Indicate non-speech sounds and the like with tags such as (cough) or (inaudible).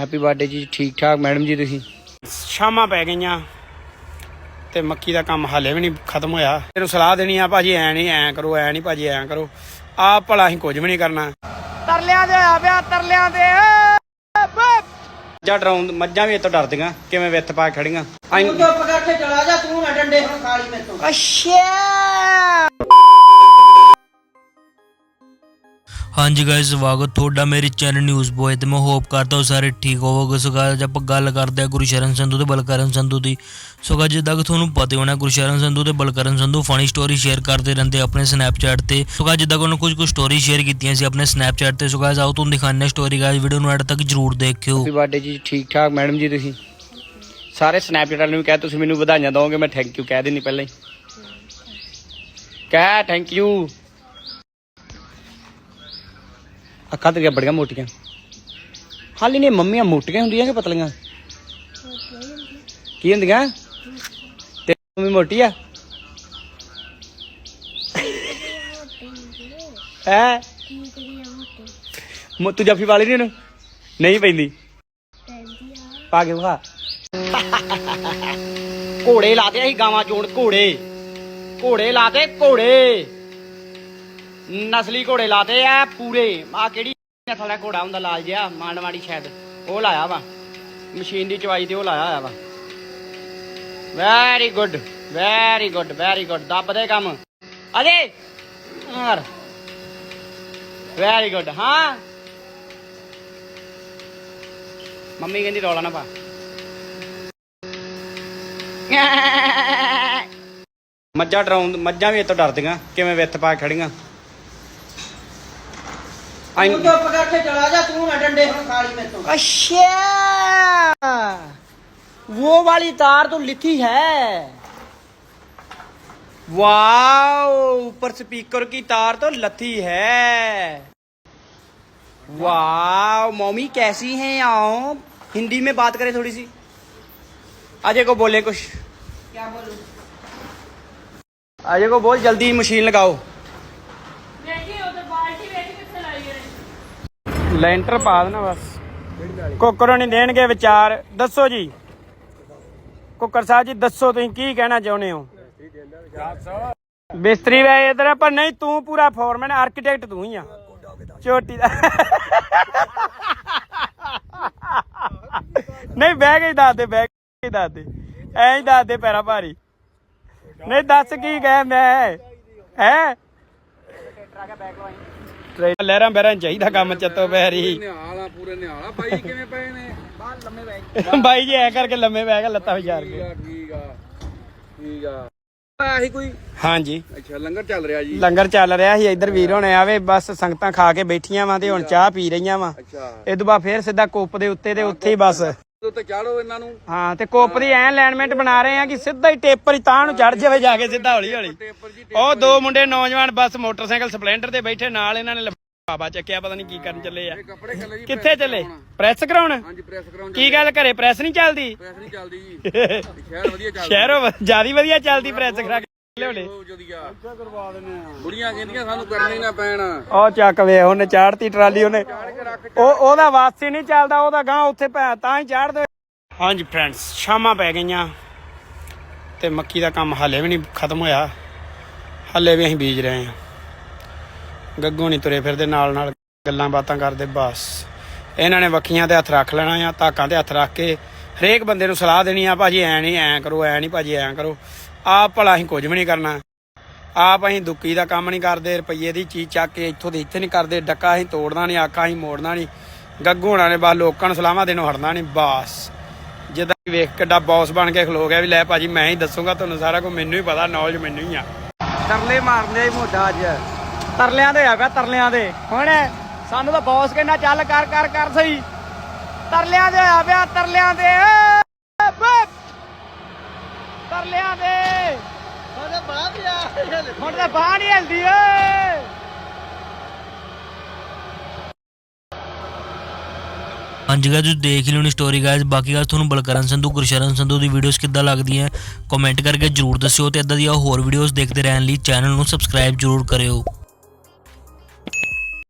Happy birthday ਜੀ ਠੀਕ ਠਾਕ ਮੈਡਮ ਜੀ ਤੁਸੀਂ? ਸ਼ਾਮਾਂ ਪੈ ਗਈਆਂ ਤੇ ਮੱਕੀ ਦਾ ਕੰਮ ਹਾਲੇ ਵੀ ਨਹੀਂ ਖਤਮ ਹੋਇਆ। ਇਹਨੂੰ ਸਲਾਹ ਦੇਣੀ ਆ ਭਾਜੀ ਐ ਨਹੀਂ ਐ ਕਰੋ ਐ ਨਹੀਂ ਭਾਜੀ ਐ ਕਰੋ। ਆ ਭਲਾ ਅਸੀਂ ਕੁਝ ਵੀ ਨਹੀਂ ਕਰਨਾ। ਤਰਲਿਆਂ ਦੇ ਆ ਪਿਆ ਤਰਲਿਆਂ ਦੇ। ਜਾਂ ਡਰਾਉਂ ਮੱਝਾਂ ਵੀ ਇਤੋਂ ਡਰਦੀਆਂ ਕਿਵੇਂ ਵਿੱਤ ਪਾ ਕੇ ਖੜੀਆਂ? ਤੂੰ ਚੁੱਪ ਕਰਕੇ ਚਲਾ ਜਾ ਤੂੰ ਨਾ ਡੰਡੇ ਹੁਣ ਖਾਲੀ ਮੇਰੇ ਤੋਂ। ਅੱਛਾ! ਹਾਂਜੀ ਗਾਇਸ ਸਵਾਗਤ ਤੁਹਾਡਾ ਮੇਰੇ ਚੈਨਲ ਨਿਊਜ਼ ਬੋਏ ਤੇ ਮੈਂ ਹੋਪ ਕਰਦਾ ਹਾਂ ਸਾਰੇ ਠੀਕ ਹੋਵੋਗੇ। ਸੋ guys, ਆਪਾਂ ਗੱਲ ਕਰਦੇ ਹਾਂ ਗੁਰਸ਼ਰਨ ਸੰਧੂ ਤੇ ਬਲਕਰਨ ਸੰਧੂ ਦੀ। ਸੋ guys, ਜਿੱਦਾਂ ਕਿ ਤੁਹਾਨੂੰ ਪਤਾ ਹੀ ਹੋਣਾ ਗੁਰਸ਼ਰਨ ਸੰਧੂ ਤੇ Balkaran Sandhu funny story share ਕਰਦੇ ਰਹਿੰਦੇ ਆਪਣੇ ਸਨੈਪਚੈਟ ਤੇ। ਸੋ guys, ਜਿੱਦਾਂ ਕਿ ਉਹਨਾਂ ਕੁਝ ਕੁ ਸਟੋਰੀ ਸ਼ੇਅਰ ਕੀਤੀਆਂ ਸੀ ਆਪਣੇ ਸਨੈਪਚੈਟ ਤੇ। ਸੋ guys, ਆਓ ਤੁਹਾਨੂੰ ਦਿਖਾਉਂਦੇ ਹਾਂ ਸਟੋਰੀ ਗਾਇਸ ਵੀਡੀਓ ਨੂੰ ਐਡ ਤੱਕ ਜਰੂਰ ਦੇਖਿਓ। ਹੈਪੀ ਬਰਥਡੇ ਜੀ ਠੀਕ ਠਾਕ ਮੈਡਮ ਜੀ ਤੁਸੀਂ? ਸਾਰੇ ਸਨੈਪਚੈਟ ਵਾਲਿਆਂ ਨੂੰ ਕਹਿ ਤੁਸੀਂ ਮੈਨੂੰ ਵਧਾਈਆਂ ਦਿਓਗੇ ਮੈਂ ਥੈਂਕ ਯੂ ਕਹਿ ਦੇਣੀ ਪਹਿਲਾਂ ਹੀ। ਕਹਿ ਥੈਂਕ ਯੂ ਅੱਖਾਂ ਤੇਰੀਆਂ ਬੜੀਆਂ ਮੋਟੀਆਂ। ਹਾਲੀ ਨੇ ਮੰਮੀਆਂ ਮੋਟੀਆਂ ਹੁੰਦੀਆਂ ਕਿ ਪਤਲੀਆਂ? ਕੀ ਹੁੰਦੀਆਂ? ਤੇ ਮੰਮੀ ਮੋਟੀ ਆ? ਹੈ? ਤੂੰ ਜੱਫੀ ਵਾਲੀ ਨਹੀਂ ਉਹਨੂੰ? ਨਹੀਂ ਪੈਂਦੀ। ਪਾ ਕੇ ਵਿਖਾ। ਘੋੜੇ ਲਾਤੇ ਅਸੀਂ ਗਾਵਾਂ ਚੋਣ ਘੋੜੇ। ਘੋੜੇ ਲਾਤੇ ਘੋੜੇ। ਨਸਲੀ ਘੋੜੇ ਲਾਤੇ ਆ ਪੂਰੇ। ਆ ਕਿਹੜੀ ਨਸਲ ਦਾ ਘੋੜਾ ਹੁੰਦਾ ਲਾਲ ਜਿਹਾ ਮਾਂਡਵਾੜੀ ਸ਼ਾਇਦ। ਉਹ ਲਾਇਆ ਵਾ। ਮਸ਼ੀਨ ਦੀ ਚਵਾਈ ਤੇ ਉਹ ਲਾਇਆ ਹੋਇਆ ਵਾ। Very good very good very good ਦੱਬਦੇ ਕੰਮ। ਅਜੇ। ਯਾਰ ਵੈਰੀ ਗੁੱਡ ਹਾਂ। ਮੰਮੀ ਕਹਿੰਦੀ ਰੌਲਾ ਨਾ ਪਾ। ਮੱਝਾਂ ਡਰਾਉਂ ਮੱਝਾਂ ਵੀ ਇਤੋਂ ਡਰਦੀਆਂ। ਕਿਵੇਂ ਵਿੱਤ ਪਾ ਕੇ ਖੜੀਆਂ आई चुप करके चला जा तू ना डंडे खाली में तो। अच्छा वो वाली तार तो लिथी है। वाओ ऊपर स्पीकर की तार तो लथी है। वाओ मम्मी कैसी हैं आओ। हिंदी में बात करें थोड़ी सी। अजय को बोले कुछ। क्या बोलूँ? अजय को बोल जल्दी मशीन लगाओ। ਲੈਂਟਰ ਪਾ ਦੇਣਾ ਬਸ। ਕੁੱਕਰ ਨਹੀਂ ਦੇਣਗੇ ਵਿਚਾਰ। ਦੱਸੋ ਜੀ। ਕੁੱਕਰ ਸਾਹਿਬ ਜੀ, ਦੱਸੋ ਤੁਸੀਂ ਕੀ ਕਹਿਣਾ ਚਾਹੁੰਦੇ ਹੋ? ਬਿਸਤਰੀ ਵੇ ਇਧਰ ਪਰ ਨਹੀਂ, ਤੂੰ ਪੂਰਾ ਫੋਰਮੈਨ ਆਰਕੀਟੈਕਟ ਤੂੰ ਹੀ ਆ। ਚੋਟੀ ਦਾ ਨਹੀਂ, ਬਹਿ ਕੇ ਦੱਸ ਦੇ, ਬਹਿ ਕੇ ਦੱਸ ਦੇ। ਐਂ ਹੀ ਦੱਸ ਦੇ ਪੈਰਾ ਭਾਰੀ। ਨਹੀਂ, ਦੱਸ ਕੀ ਕਹਿ ਮੈਂ। ਹੈ? ਟਰੇਨ ਲਹਿਰਾਂ ਬਹਿਰਾਂ ਚਾਹੀਦਾ ਕੰਮ ਚੱਤੋ ਪੈਰੀ। ਨਿਹਾਲਾ ਪੂਰੇ ਨਿਹਾਲਾ ਬਾਈ ਕਿਵੇਂ ਪਏ ਨੇ? ਬਾਹਰ ਲੰਮੇ ਪਏ। (laughs) ਬਾਈ ਜੀ ਐ ਕਰਕੇ ਲੰਮੇ ਪੈ ਕੇ ਲੱਤਾਂ ਵਿਚਾਰ ਕੇ ਠੀਕ ਆ ਠੀਕ ਆ। ਆਹੀ ਕੋਈ? ਹਾਂਜੀ। ਅੱਛਾ ਲੰਗਰ ਚੱਲ ਰਿਹਾ ਜੀ। ਲੰਗਰ ਚੱਲ ਰਿਹਾ ਸੀ ਇੱਧਰ ਵੀਰ ਹੋਣੇ ਆਵੇ ਬਸ ਸੰਗਤਾਂ ਖਾ ਕੇ ਬੈਠੀਆਂ ਵਾਂ ਤੇ ਹੁਣ ਚਾਹ ਪੀ ਰਹੀਆਂ ਵਾਂ। ਅੱਛਾ। ਇਹ ਤੋਂ ਬਾਅਦ ਫੇਰ ਸਿੱਧਾ ਕੁੱਪ ਦੇ ਉੱਤੇ ਤੇ ਉੱਥੇ ਹੀ ਬਸ। ਉੱਤੇ ਚਾੜੋ ਇਹਨਾਂ ਨੂੰ। ਹਾਂ ਤੇ ਕੁੱਪ ਦੀ ਐ ਅਲਾਈਨਮੈਂਟ ਬਣਾ ਰਹੇ ਆ ਕਿ ਸਿੱਧਾ ਹੀ ਟੇਪਰ ਹੀ ਤਾਂ ਨੂੰ ਚੜ ਜਾਵੇ ਜਾ ਕੇ ਸਿੱਧਾ ਹੌਲੀ ਹੌਲੀ। ਉਹ ਦੋ ਮੁੰਡੇ ਨੌਜਵਾਨ ਬਸ ਮੋਟਰਸਾਈਕਲ ਸਪਲੈਂਡਰ ਤੇ ਬੈਠੇ ਨਾਲ ਇਹਨਾਂ ਨੇ ਬਾਬਾ ਚੱਕਿਆ ਪਤਾ ਨਹੀਂ ਕੀ ਕਰਨ ਚੱਲੇ ਆ। ਕਿੱਥੇ ਚੱਲੇ? ਪ੍ਰੈਸ ਕਰਾਉਣ? ਹਾਂਜੀ ਪ੍ਰੈਸ ਕਰਾਉਣ ਕੀ ਗੱਲ ਘਰੇ? ਪ੍ਰੈਸ ਨਹੀਂ ਚੱਲਦੀ? ਪ੍ਰੈਸ ਨਹੀਂ ਚੱਲਦੀ ਜੀ। ਸ਼ਹਿਰ ਵਧੀਆ ਚੱਲਦਾ। (laughs) ਸ਼ਹਿਰੋਂ ਜਿਆਦੀ ਵਧੀਆ ਚੱਲਦੀ ਪ੍ਰੈਸ ਕਰਾ ਕੇ। ਲਿਆਉਣੇ ਅੱਛਾ ਕਰਵਾ ਦਿੰਦੇ ਆ। ਬੁੜੀਆਂ ਕਹਿੰਦੀਆਂ ਸਾਨੂੰ ਕਰਨਾ ਨਾ ਪੈਣ। ਉਹ ਚੱਕ ਵੇ ਉਹਨੇ ਚਾੜਤੀ ਟਰਾਲੀ ਉਹਨੇ ਉਹ ਉਹਦਾ ਵਾਸੀ ਨਹੀਂ ਚੱਲਦਾ ਉਹਦਾ ਗਾਂ ਉੱਥੇ ਪੈ ਤਾਂ ਹੀ ਚਾੜ ਦੇ ਹਾਂਜੀ ਫਰੈਂਡਸ ਸ਼ਾਮਾਂ ਪੈ ਗਈਆਂ। ਤੇ ਮੱਕੀ ਦਾ ਕੰਮ ਹਾਲੇ ਵੀ ਨਹੀਂ ਖਤਮ ਹੋਇਆ। ਹਾਲੇ ਵੀ ਅਸੀਂ ਬੀਜ ਰਹੇ ਹਾਂ। ਗੱਗੂ ਨਹੀਂ ਤੁਰੇ ਫਿਰਦੇ ਨਾਲ ਨਾਲ ਗੱਲਾਂ ਬਾਤਾਂ ਕਰਦੇ ਬਸ। ਇਹਨਾਂ ਨੇ ਵੱਖੀਆਂ ਤੇ ਹੱਥ ਰੱਖ ਲੈਣਾ ਆ ਧਾਕਾਂ ਤੇ ਹੱਥ ਰੱਖ ਕੇ ਹਰੇਕ ਬੰਦੇ ਨੂੰ ਸਲਾਹ ਦੇਣੀ ਆ ਭਾਜੀ ਐ ਨਹੀਂ ਐ ਕਰੋ ਐ ਨਹੀਂ ਭਾਜੀ ਐ ਕਰੋ। ਆਪ ਭਲਾ ਅਸੀਂ ਕੁਝ ਵੀ ਨਹੀਂ ਕਰਨਾ। ਆਪ ਅਸੀਂ ਦੁੱਕੀ ਦਾ ਕੰਮ ਨਹੀਂ ਕਰਦੇ, ਰੁਪਈਏ ਦੀ ਚੀਜ਼ ਚੱਕ ਕੇ ਇੱਥੋਂ ਦੇ ਇੱਥੇ ਨਹੀਂ ਕਰਦੇ, ਡੱਕਾ ਅਸੀਂ ਤੋੜਨਾ ਨਹੀਂ ਆਕਾ ਅਸੀਂ ਮੋੜਨਾ ਨਹੀਂ। ਗੱਗੂ ਹੋਣਾ ਨੇ ਬਸ ਲੋਕਾਂ ਨੂੰ ਸਲਾਹਾਂ ਦੇਣੋਂ ਹਟਣਾ ਨਹੀਂ, ਬਸ। ਜਿੱਦਾਂ ਵੇਖ ਕਿੱਡਾ ਬੌਸ ਬਣ ਕੇ ਖਲੋ ਗਿਆ ਵੀ, ਲੈ ਭਾਜੀ ਮੈਂ ਹੀ ਦੱਸੂਗਾ ਤੁਹਾਨੂੰ ਸਾਰਾ ਕੁਝ, ਮੈਨੂੰ ਹੀ ਪਤਾ ਨੌਲੇਜ ਮੈਨੂੰ ਹੀ ਆ। ਤਰਲੇ ਮਾਰਨੇ ਹੀ ਮੋਢਾ ਅੱਜ। ਤਰਲਿਆਂ ਦੇ ਆ ਪਿਆ, ਤਰਲਿਆਂ ਦੇ। ਹੁਣ ਸਾਨੂੰ ਤਾਂ ਬੌਸ ਕਹਿੰਦਾ, ਚੱਲ ਕਰ ਕਰ ਕਰ ਸਹੀ। ਤਰਲਿਆਂ ਦੇ ਆ ਪਿਆ, ਤਰਲਿਆਂ ਦੇ। ਤਰਲਿਆਂ ਦੇ ਉਹਦੇ ਬਾਹਰ ਪਿਆ ਹੁਣ ਤਾਂ ਬਾਹ ਨਹੀਂ ਹਿਲਦੀ ਓਏ। ਹਾਂਜੀ ਗਾਇਸ ਤੁਸੀਂ ਦੇਖ ਹੀ ਲਿਓਣੀ ਸਟੋਰੀ ਗਾਇਸ ਬਾਕੀ ਗੱਲ ਤੁਹਾਨੂੰ ਬਲਕਰਨ ਸੰਧੂ ਗੁਰਸ਼ਰਨ ਸੰਧੂ ਦੀ ਵੀਡੀਓਜ਼ ਕਿੱਦਾਂ ਲੱਗਦੀਆਂ ਕਮੈਂਟ ਕਰਕੇ ਜਰੂਰ ਦੱਸਿਓ ਤੇ ਇਦਾਂ ਦੀਆਂ ਹੋਰ ਵੀਡੀਓਜ਼ ਦੇਖਦੇ ਰਹਿਣ ਲਈ ਚੈਨਲ ਨੂੰ ਸਬਸਕ੍ਰਾਈਬ ਜਰੂਰ ਕਰਿਓ।